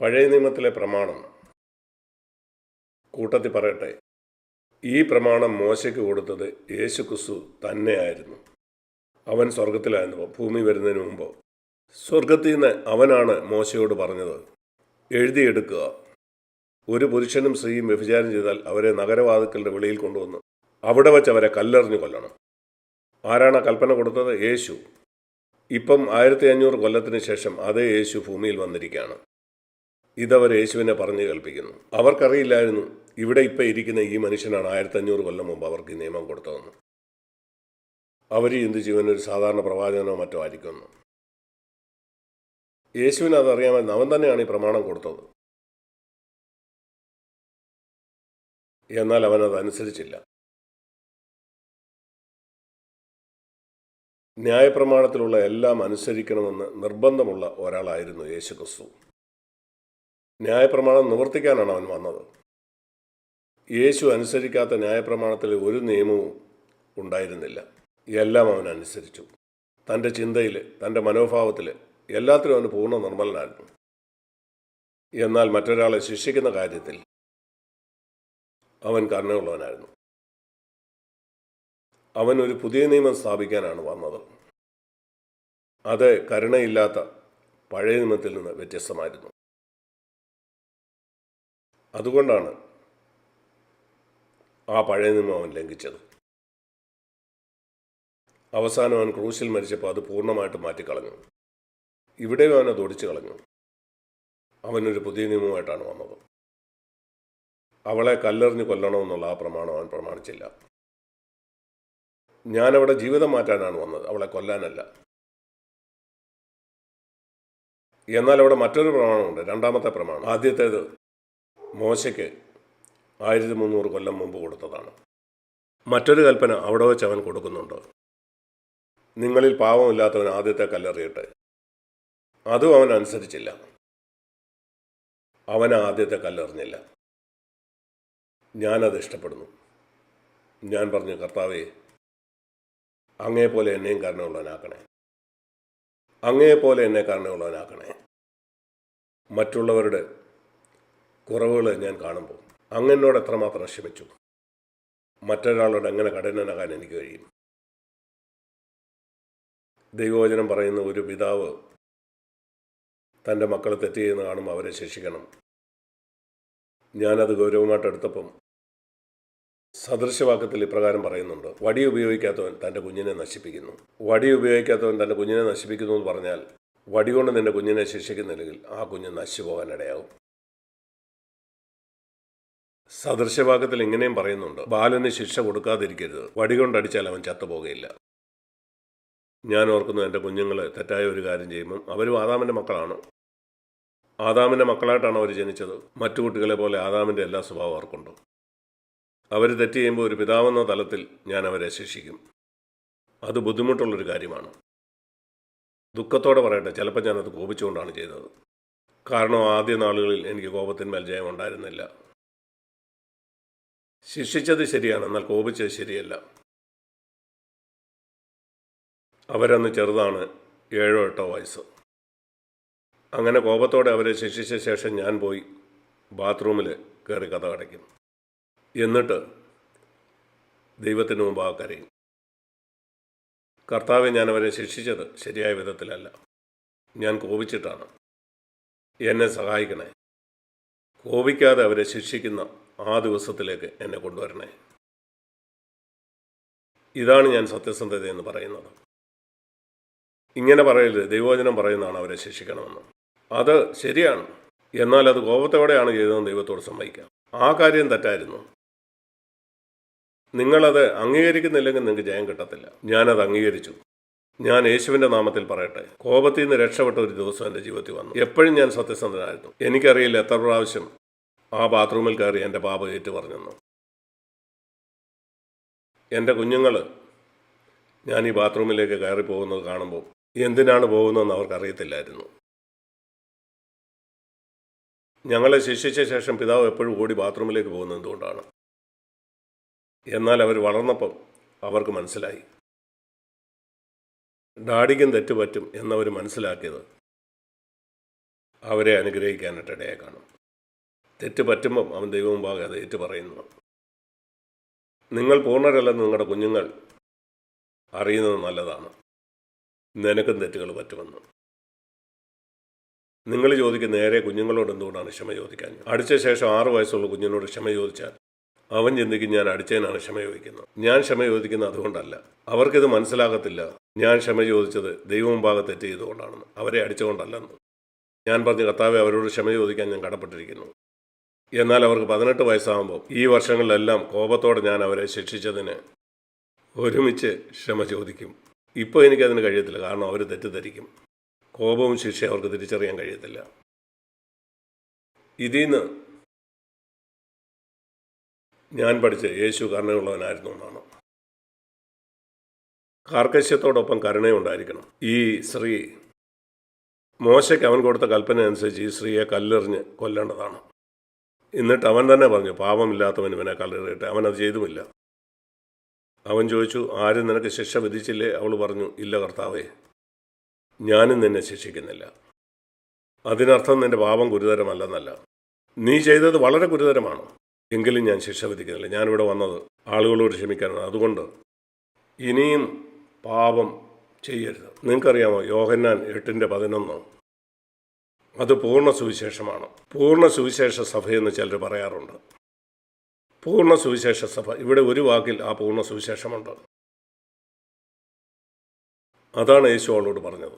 പഴയ നിയമത്തിലെ പ്രമാണം. കൂട്ടത്തിൽ പറയട്ടെ ഈ പ്രമാണം മോശയ്ക്ക് കൊടുത്തത് യേശു ക്രിസ്തു തന്നെയായിരുന്നു. അവൻ സ്വർഗത്തിലായിരുന്നു ഭൂമി വരുന്നതിന് മുമ്പ് സ്വർഗത്തിൽ നിന്ന് അവനാണ് മോശയോട് പറഞ്ഞത് എഴുതിയെടുക്കുക. ഒരു പുരുഷനും സ്ത്രീയും വ്യഭിചാരം ചെയ്താൽ അവരെ നഗരവാതുക്കളുടെ വെളിയിൽ കൊണ്ടുവന്ന് അവിടെ വച്ച് അവരെ കല്ലെറിഞ്ഞു കൊല്ലണം. ആരാണ് കൽപ്പന കൊടുത്തത്? യേശു. ഇപ്പം ആയിരത്തി അഞ്ഞൂറ് കൊല്ലത്തിന് ശേഷം അതേ യേശു ഭൂമിയിൽ വന്നിരിക്കുകയാണ്. ഇതവർ യേശുവിനെ പറഞ്ഞു കേൾപ്പിക്കുന്നു. അവർക്കറിയില്ലായിരുന്നു ഇവിടെ ഇപ്പം ഇരിക്കുന്ന ഈ മനുഷ്യനാണ്. ആയിരത്തഞ്ഞൂറ് കൊല്ലം മുമ്പ് അവർക്ക് നിയമം കൊടുത്തതെന്ന്. അവർ ചിന്തിച്ചു ജീവനൊരു സാധാരണ പ്രവാചകനോ മറ്റോ ആയിരിക്കുമെന്ന് യേശുവിന് അതറിയാമെന്ന് അവൻ തന്നെയാണ് ഈ പ്രമാണം കൊടുത്തത്. എന്നാൽ അവൻ അതനുസരിച്ചില്ല ന്യായപ്രമാണത്തിലുള്ള എല്ലാം അനുസരിക്കണമെന്ന് നിർബന്ധമുള്ള ഒരാളായിരുന്നു യേശു ക്രിസ്തു ന്യായപ്രമാണം നിവർത്തിക്കാനാണ് അവൻ വന്നത്. യേശു അനുസരിക്കാത്ത ന്യായപ്രമാണത്തിൽ ഒരു നിയമവും ഉണ്ടായിരുന്നില്ല. എല്ലാം അവൻ അനുസരിച്ചു. തന്റെ ചിന്തയിൽ തന്റെ മനോഭാവത്തിൽ എല്ലാത്തിലും അവന് പൂർണ നിർമ്മലനായിരുന്നു. എന്നാൽ മറ്റൊരാളെ ശിക്ഷിക്കുന്ന കാര്യത്തിൽ അവൻ കരുണയുള്ളവനായിരുന്നു. അവൻ ഒരു പുതിയ നിയമം സ്ഥാപിക്കാനാണ് വന്നത്. അത് കരുണയില്ലാത്ത പഴയ നിയമത്തിൽ നിന്ന് വ്യത്യസ്തമായിരുന്നു. അതുകൊണ്ടാണ് ആ പഴയ നിയമം അവൻ ലംഘിച്ചത്. അവസാനം അവൻ ക്രൂശിൽ മരിച്ചപ്പോൾ അത് പൂർണമായിട്ട് മാറ്റിക്കളഞ്ഞു. ഇവിടെ അവൻ അത് ഒടിച്ചു കളഞ്ഞു. അവനൊരു പുതിയ നിയമമായിട്ടാണ് വന്നത്. അവളെ കല്ലെറിഞ്ഞ് കൊല്ലണമെന്നുള്ള ആ പ്രമാണം അവൻ പ്രമാണിച്ചില്ല. ഞാനവിടെ ജീവിതം മാറ്റാനാണ് വന്നത്. അവളെ കൊല്ലാനല്ല. എന്നാൽ അവിടെ മറ്റൊരു പ്രമാണമുണ്ട്. രണ്ടാമത്തെ പ്രമാണം. ആദ്യത്തേത് മോശയ്ക്ക് ആയിരത്തി മുന്നൂറ് കൊല്ലം മുമ്പ് കൊടുത്തതാണ്. മറ്റൊരു കൽപ്പന അവിടെ വെച്ച് അവൻ കൊടുക്കുന്നുണ്ട്? നിങ്ങളിൽ പാവമില്ലാത്തവൻ ആദ്യത്തെ കല്ലെറിയട്ടെ. അതും അവൻ അനുസരിച്ചില്ല. അവൻ ആദ്യത്തെ കല്ലെറിഞ്ഞില്ല. ഞാനത് ഇഷ്ടപ്പെടുന്നു. ഞാൻ പറഞ്ഞു കർത്താവേ അങ്ങേപോലെ എന്നെയും കരുണയുള്ളവനാക്കണേ അങ്ങേപോലെ എന്നെ കരുണയുള്ളവനാക്കണേ മറ്റുള്ളവരുടെ കുറവുകൾ ഞാൻ കാണുമ്പോൾ അങ്ങനോട് എത്രമാത്രം ക്ഷമിച്ചു മറ്റൊരാളോട് എങ്ങനെ കഠിനനാകാൻ എനിക്ക് കഴിയും? ദൈവവചനം പറയുന്ന ഒരു പിതാവ് തന്റെ മക്കൾ തെറ്റ് ചെയ്യുന്ന കാണുമ്പോൾ അവരെ ശിക്ഷിക്കണം. ഞാനത് ഗൗരവമായിട്ട് എടുത്തപ്പം സദൃശവാക്യത്തിൽ ഇപ്രകാരം പറയുന്നുണ്ട്. വടി ഉപയോഗിക്കാത്തവൻ തന്റെ കുഞ്ഞിനെ നശിപ്പിക്കുന്നു. വടി ഉപയോഗിക്കാത്തവൻ തന്റെ കുഞ്ഞിനെ നശിപ്പിക്കുന്നു എന്ന് പറഞ്ഞാൽ വടി കൊണ്ട് നിന്റെ കുഞ്ഞിനെ ശിക്ഷിക്കുന്നില്ലെങ്കിൽ ആ കുഞ്ഞ് നശിച്ചു പോകാനിടയാവും സദൃശവാക്യത്തിൽ ഇങ്ങനെയും പറയുന്നുണ്ട്. ബാലന് ശിക്ഷ കൊടുക്കാതിരിക്കരുത്. വടികൊണ്ടടിച്ചാൽ അവൻ ചത്തുപോകയില്ല. ഞാൻ ഓർക്കുന്നു എന്റെ കുഞ്ഞുങ്ങൾ തെറ്റായ ഒരു കാര്യം ചെയ്യുമ്പം അവരും ആദാമിന്റെ മക്കളാണ്. ആദാമിന്റെ മക്കളായിട്ടാണ് അവർ ജനിച്ചത്. മറ്റു കുട്ടികളെ പോലെ ആദാമിന്റെ എല്ലാ സ്വഭാവം അവർക്കുണ്ട് അവർ തെറ്റ് ചെയ്യുമ്പോൾ ഒരു പിതാവെന്ന തലത്തിൽ ഞാൻ അവരെ ശിക്ഷിക്കും. അത് ബുദ്ധിമുട്ടുള്ളൊരു കാര്യമാണ്. ദുഃഖത്തോടെ പറയട്ടെ ചിലപ്പോൾ ഞാനത് കോപിച്ചുകൊണ്ടാണ് ചെയ്തത്. കാരണം ആദ്യ നാളുകളിൽ എനിക്ക് കോപത്തിന്മേൽ ജയം ഉണ്ടായിരുന്നില്ല ശിക്ഷിച്ചത് ശരിയാണ് എന്നാൽ കോപിച്ചത് ശരിയല്ല. അവരന്ന് ചെറുതാണ് ഏഴോ എട്ടോ വയസ്സ്. അങ്ങനെ കോപത്തോടെ അവരെ ശിക്ഷിച്ച ശേഷം ഞാൻ പോയി ബാത്റൂമിൽ കയറി കഥ അടയ്ക്കും എന്നിട്ട് ദൈവത്തിന് മുമ്പാകെ കരയും. കർത്താവെ ഞാൻ അവരെ ശിക്ഷിച്ചത് ശരിയായ വിധത്തിലല്ല. ഞാൻ കോപിച്ചിട്ടാണ്. എന്നെ സഹായിക്കണേ. കോപിക്കാതെ അവരെ ശിക്ഷിക്കുന്ന ആ ദിവസത്തിലേക്ക് എന്നെ കൊണ്ടുവരണേ. ഇതാണ് ഞാൻ സത്യസന്ധത എന്ന് പറയുന്നത്. ഇങ്ങനെ പറയരുത്. ദൈവവചനം പറയുന്നതാണ് അവരെ ശിക്ഷിക്കണമെന്ന്. അത് ശരിയാണ്. എന്നാൽ അത് കോപത്തോടെയാണ് ചെയ്തതെന്ന് ദൈവത്തോട് സമ്മതിക്കാം. ആ കാര്യം തെറ്റായിരുന്നു. നിങ്ങളത് അംഗീകരിക്കുന്നില്ലെങ്കിൽ നിങ്ങൾക്ക് ജയം കിട്ടത്തില്ല. ഞാനത് അംഗീകരിച്ചു. ഞാൻ യേശുവിന്റെ നാമത്തിൽ പറയട്ടെ. കോപത്തിൽ നിന്ന് രക്ഷപ്പെട്ട ഒരു ദിവസം എന്റെ ജീവിതത്തിൽ വന്നു. എപ്പോഴും ഞാൻ സത്യസന്ധനായിരുന്നു. എനിക്കറിയില്ല എത്ര പ്രാവശ്യം ആ ബാത്റൂമിൽ കയറി എന്റെ പാപ ഏറ്റു പറഞ്ഞെന്ന്. എന്റെ കുഞ്ഞുങ്ങൾ ഞാൻ ഈ ബാത്റൂമിലേക്ക് കയറി പോകുന്നത് കാണുമ്പോൾ എന്തിനാണ് പോകുന്നതെന്ന് അവർക്കറിയത്തില്ലായിരുന്നു. ഞങ്ങളെ ശിക്ഷിച്ച ശേഷം പിതാവ് എപ്പോഴും ഓടി ബാത്റൂമിലേക്ക് പോകുന്നത് എന്തുകൊണ്ടാണ്? എന്നാൽ അവർ വളർന്നപ്പം അവർക്ക് മനസ്സിലായി. ഡാഡിക്കും തെറ്റുപറ്റും എന്നവർ മനസ്സിലാക്കിയത് അവരെ അനുഗ്രഹിക്കാനായിട്ട് ഇടയെ കാണും. തെറ്റ് പറ്റുമ്പം അവൻ ദൈവമുമ്പാകെ അത് ഏറ്റു പറയുന്നു നിങ്ങൾ പൂർണരല്ലെന്ന് നിങ്ങളുടെ കുഞ്ഞുങ്ങൾ അറിയുന്നത് നല്ലതാണ്. നിനക്കും തെറ്റുകൾ പറ്റുമെന്ന്. നിങ്ങൾ ചോദിക്കുന്ന നേരെ കുഞ്ഞുങ്ങളോട് എന്തുകൊണ്ടാണ് ക്ഷമ ചോദിക്കാൻ? അടിച്ച ശേഷം ആറ് വയസ്സുള്ള കുഞ്ഞിനോട് ക്ഷമ ചോദിച്ചാൽ അവൻ ചിന്തിക്കും ഞാൻ അടിച്ചതിനാണ് ക്ഷമ ചോദിക്കുന്നത്. ഞാൻ ക്ഷമ ചോദിക്കുന്നത് അതുകൊണ്ടല്ല. അവർക്കിത് മനസ്സിലാകത്തില്ല. ഞാൻ ക്ഷമ ചോദിച്ചത് ദൈവമുമ്പാകെ തെറ്റ് ചെയ്തുകൊണ്ടാണെന്ന്. അവരെ അടിച്ചുകൊണ്ടല്ലെന്ന്. ഞാൻ പറഞ്ഞ കർത്താവെ അവരോട് ക്ഷമ ചോദിക്കാൻ ഞാൻ കടപ്പെട്ടിരിക്കുന്നു. എന്നാൽ അവർക്ക് പതിനെട്ട് വയസ്സാകുമ്പോൾ ഈ വർഷങ്ങളിലെല്ലാം കോപത്തോടെ ഞാൻ അവരെ ശിക്ഷിച്ചതിന് ഒരുമിച്ച് ക്ഷമ ചോദിക്കും. ഇപ്പോൾ എനിക്കതിന് കഴിയത്തില്ല കാരണം അവർ തെറ്റിദ്ധരിക്കും. കോപവും ശിക്ഷയും അവർക്ക് തിരിച്ചറിയാൻ കഴിയത്തില്ല. ഇതിൽ നിന്ന് ഞാൻ പഠിച്ച യേശു കരുണയുള്ളവനായിരുന്നു എന്നാണ്. കാർക്കശ്യത്തോടൊപ്പം കരുണയുണ്ടായിരിക്കണം ഈ സ്ത്രീ മോശയ്ക്ക് അവൻ കൊടുത്ത കൽപ്പന അനുസരിച്ച് ഈ സ്ത്രീയെ കല്ലെറിഞ്ഞ് കൊല്ലേണ്ടതാണ്. എന്നിട്ട് അവൻ തന്നെ പറഞ്ഞു പാപമില്ലാത്തവൻ ഇവനെ അവൻ അത് ചെയ്തുമില്ല. അവൻ ചോദിച്ചു ആരും നിനക്ക് ശിക്ഷ വിധിച്ചില്ലേ? അവൾ പറഞ്ഞു ഇല്ല കർത്താവേ ഞാനും നിന്നെ ശിക്ഷിക്കുന്നില്ല. അതിനർത്ഥം നിന്റെ പാപം ഗുരുതരമല്ലെന്നല്ല. നീ ചെയ്തത് വളരെ ഗുരുതരമാണ് എങ്കിലും ഞാൻ ശിക്ഷ വിധിക്കുന്നില്ല. ഞാനിവിടെ വന്നത് ആളുകളോട് ക്ഷമിക്കാനാണ്. അതുകൊണ്ട് ഇനിയും പാപം ചെയ്യരുത്. നിങ്ങൾക്കറിയാമോ യോഹന്നാൻ എട്ടിന്റെ പതിനൊന്ന് അത് പൂർണ സുവിശേഷമാണ് പൂർണ സുവിശേഷ സഭയെന്ന് ചിലർ പറയാറുണ്ട്. പൂർണ സുവിശേഷ സഭ. ഇവിടെ ഒരു വാക്കിൽ ആ പൂർണ സുവിശേഷമുണ്ട് അതാണ് യേശു അവളോട് പറഞ്ഞത്.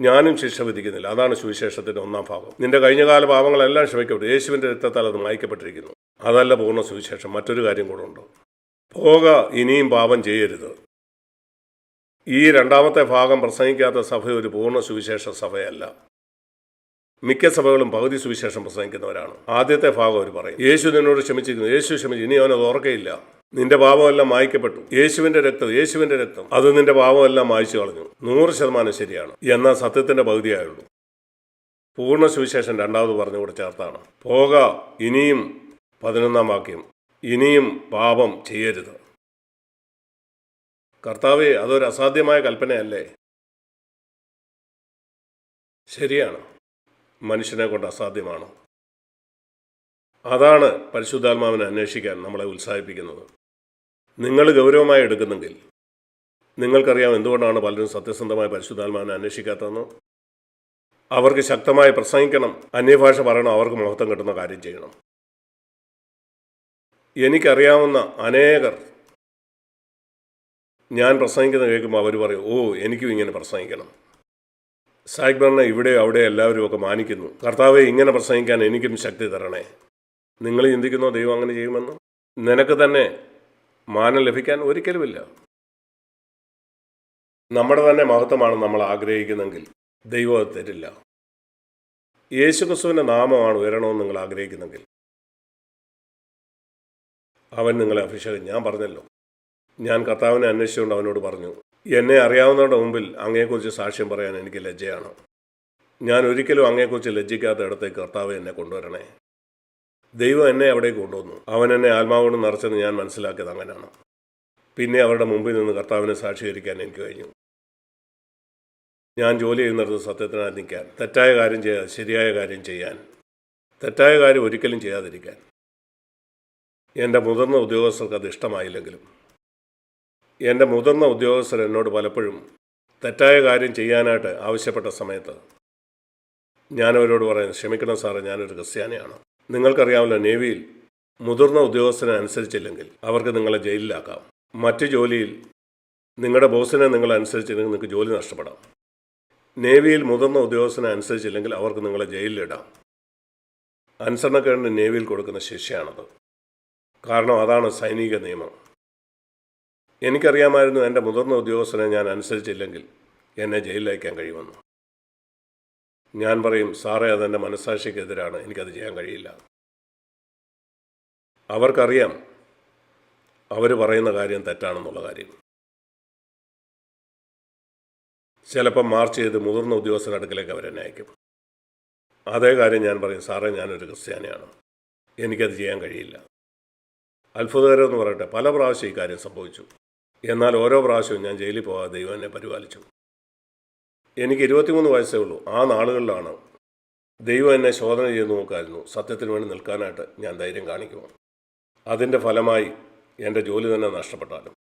ഞാനും ശിക്ഷ വിധിക്കുന്നില്ല. അതാണ് സുവിശേഷത്തിന്റെ ഒന്നാം ഭാഗം. നിന്റെ കഴിഞ്ഞകാല പാപങ്ങളെല്ലാം ക്ഷമിക്കപ്പെട്ടു. യേശുവിന്റെ രക്തത്താൽ അത് മായ്ക്കപ്പെട്ടിരിക്കുന്നു. അതല്ല പൂർണ സുവിശേഷം മറ്റൊരു കാര്യം കൂടെ ഉണ്ട്. പോക ഇനിയും പാപം ചെയ്യരുത്. ഈ രണ്ടാമത്തെ ഭാഗം പ്രസംഗിക്കാത്ത സഭ ഒരു പൂർണ സുവിശേഷ സഭയല്ല. മിക്ക സഭകളും പകുതി സുവിശേഷം പ്രസംഗിക്കുന്നവരാണ്. ആദ്യത്തെ ഭാഗം അവർ പറയും. യേശു നിന്നോട് ക്ഷമിച്ചിരിക്കുന്നു. യേശു ക്ഷമിച്ചു. ഇനി അവനത് ഓർക്കയില്ല. നിന്റെ പാപമെല്ലാം മായ്ക്കപ്പെട്ടു. യേശുവിന്റെ രക്തം യേശുവിന്റെ രക്തം. അത് നിന്റെ പാപമെല്ലാം മായ്ച്ചു കളഞ്ഞു. നൂറ് ശതമാനം ശരിയാണ്. എന്നാൽ സത്യത്തിന്റെ പകുതിയായുള്ളൂ. പൂർണ സുവിശേഷം രണ്ടാമത് പറഞ്ഞുകൂടെ ചേർത്താണ്. പോക ഇനിയും പതിനൊന്നാം വാക്യം. ഇനിയും പാപം ചെയ്യരുത്. കർത്താവെ അതൊരു അസാധ്യമായ കൽപ്പനയല്ലേ? ശരിയാണ്. മനുഷ്യനെ കൊണ്ട് അസാധ്യമാണ്? അതാണ് പരിശുദ്ധാത്മാവിനെ അന്വേഷിക്കാൻ നമ്മളെ ഉത്സാഹിപ്പിക്കുന്നത്. നിങ്ങൾ ഗൗരവമായി എടുക്കുന്നെങ്കിൽ നിങ്ങൾക്കറിയാം എന്തുകൊണ്ടാണ് പലരും സത്യസന്ധമായ പരിശുദ്ധാത്മാവിനെ അന്വേഷിക്കാത്തതെന്ന്? അവർക്ക് ശക്തമായി പ്രസംഗിക്കണം അന്യഭാഷ പറയണം അവർക്ക് മഹത്വം കിട്ടുന്ന കാര്യം ചെയ്യണം. എനിക്കറിയാവുന്ന അനേകർ ഞാൻ പ്രസംഗിക്കുന്നത് കേൾക്കുമ്പോൾ അവർ പറയും ഓ എനിക്കും ഇങ്ങനെ പ്രസംഗിക്കണം. സായിബറിനെ ഇവിടെ അവിടെ എല്ലാവരും ഒക്കെ മാനിക്കുന്നു. കർത്താവെ ഇങ്ങനെ പ്രസംഗിക്കാൻ എനിക്കും ശക്തി തരണേ. നിങ്ങൾ ചിന്തിക്കുന്നോ ദൈവം അങ്ങനെ ചെയ്യുമെന്ന്? നിനക്ക് തന്നെ മാനം ലഭിക്കാൻ ഒരിക്കലുമില്ല. നമ്മുടെ തന്നെ മഹത്വമാണ് നമ്മൾ ആഗ്രഹിക്കുന്നെങ്കിൽ ദൈവം അത് തരില്ല. യേശുക്രിസ്തുവിന്റെ നാമമാണ് ഉയരണമെന്ന് നിങ്ങൾ ആഗ്രഹിക്കുന്നെങ്കിൽ. അവൻ നിങ്ങളെ അഭിഷേകം ഞാൻ പറഞ്ഞല്ലോ. ഞാൻ കർത്താവിനെ അന്വേഷിച്ചുകൊണ്ട് അവനോട് പറഞ്ഞു എന്നെ അറിയാവുന്നവരുടെ മുമ്പിൽ അങ്ങയെക്കുറിച്ച് സാക്ഷ്യം പറയാൻ എനിക്ക് ലജ്ജയാണ്. ഞാൻ ഒരിക്കലും അങ്ങയെക്കുറിച്ച് ലജ്ജിക്കാത്ത ഇടത്തേക്ക് കർത്താവ് എന്നെ കൊണ്ടുവരണേ. ദൈവം എന്നെ അവിടേക്ക് കൊണ്ടുവന്നു. അവൻ എന്നെ ആത്മാവോട് നിറച്ചെന്ന് ഞാൻ മനസ്സിലാക്കിയത് അങ്ങനെയാണ്. പിന്നെ അവരുടെ മുമ്പിൽ നിന്ന് കർത്താവിനെ സാക്ഷീകരിക്കാൻ എനിക്ക് കഴിഞ്ഞു. ഞാൻ ജോലി ചെയ്യുന്നിടത്ത് സത്യത്തിനായി നിൽക്കാൻ തെറ്റായ കാര്യം ചെയ്യാൻ ശരിയായ കാര്യം ചെയ്യാൻ തെറ്റായ കാര്യം ഒരിക്കലും ചെയ്യാതിരിക്കാൻ. എന്റെ മുതിർന്ന ഉദ്യോഗസ്ഥർക്ക് അത് ഇഷ്ടമായില്ലെങ്കിലും എന്റെ മുതിർന്ന ഉദ്യോഗസ്ഥർ എന്നോട് പലപ്പോഴും തെറ്റായ കാര്യം ചെയ്യാനായിട്ട് ആവശ്യപ്പെട്ട സമയത്ത് ഞാനവരോട് പറയുന്നത് ക്ഷമിക്കണം സാറേ ഞാനൊരു ക്രിസ്ത്യാനിയാണ്. നിങ്ങൾക്കറിയാമല്ലോ നേവിയിൽ മുതിർന്ന ഉദ്യോഗസ്ഥനെ അനുസരിച്ചില്ലെങ്കിൽ അവർക്ക് നിങ്ങളെ ജയിലിലാക്കാം. മറ്റ് ജോലിയിൽ നിങ്ങളുടെ ബോസിനെ നിങ്ങൾ അനുസരിച്ചില്ലെങ്കിൽ നിങ്ങൾക്ക് ജോലി നഷ്ടപ്പെടാം. നേവിയിൽ മുതിർന്ന ഉദ്യോഗസ്ഥനെ അനുസരിച്ചില്ലെങ്കിൽ അവർക്ക് നിങ്ങളെ ജയിലിലിടാം. അനുസരണക്കേടിന് നേവിയിൽ കൊടുക്കുന്ന ശിക്ഷയാണത്. കാരണം അതാണ് സൈനിക നിയമം. എനിക്കറിയാമായിരുന്നു എന്റെ മുതിർന്ന ഉദ്യോഗസ്ഥനെ ഞാൻ അനുസരിച്ചില്ലെങ്കിൽ എന്നെ ജയിലിലയക്കാൻ കഴിയുമെന്ന്. ഞാൻ പറയും സാറേ അതെന്റെ മനസ്സാക്ഷിക്കെതിരാണ് എനിക്കത് ചെയ്യാൻ കഴിയില്ല. അവർക്കറിയാം അവർ പറയുന്ന കാര്യം തെറ്റാണെന്നുള്ള കാര്യം. ചിലപ്പം മാർച്ച് ചെയ്ത് മുതിർന്ന ഉദ്യോഗസ്ഥരുടെ അടുക്കലേക്ക് അവരെന്നെ അയക്കും. അതേ കാര്യം ഞാൻ പറയും സാറേ ഞാനൊരു ക്രിസ്ത്യാനിയാണ്. എനിക്കത് ചെയ്യാൻ കഴിയില്ല. അത്ഭുതകരം എന്ന് പറയട്ടെ പല പ്രാവശ്യം ഈ കാര്യം സംഭവിച്ചു. എന്നാൽ ഓരോ പ്രാവശ്യവും ഞാൻ ജയിലിൽ പോകാതെ ദൈവം എന്നെ പരിപാലിച്ചു. എനിക്ക് ഇരുപത്തിമൂന്ന് വയസ്സേ ഉള്ളൂ. ആ നാളുകളിലാണ് ദൈവം എന്നെ ശോധന ചെയ്ത് നോക്കായിരുന്നു. സത്യത്തിന് വേണ്ടി നിൽക്കാനായിട്ട് ഞാൻ ധൈര്യം കാണിക്കുമോ അതിന്റെ ഫലമായി എന്റെ ജോലി തന്നെ നഷ്ടപ്പെട്ടാലും.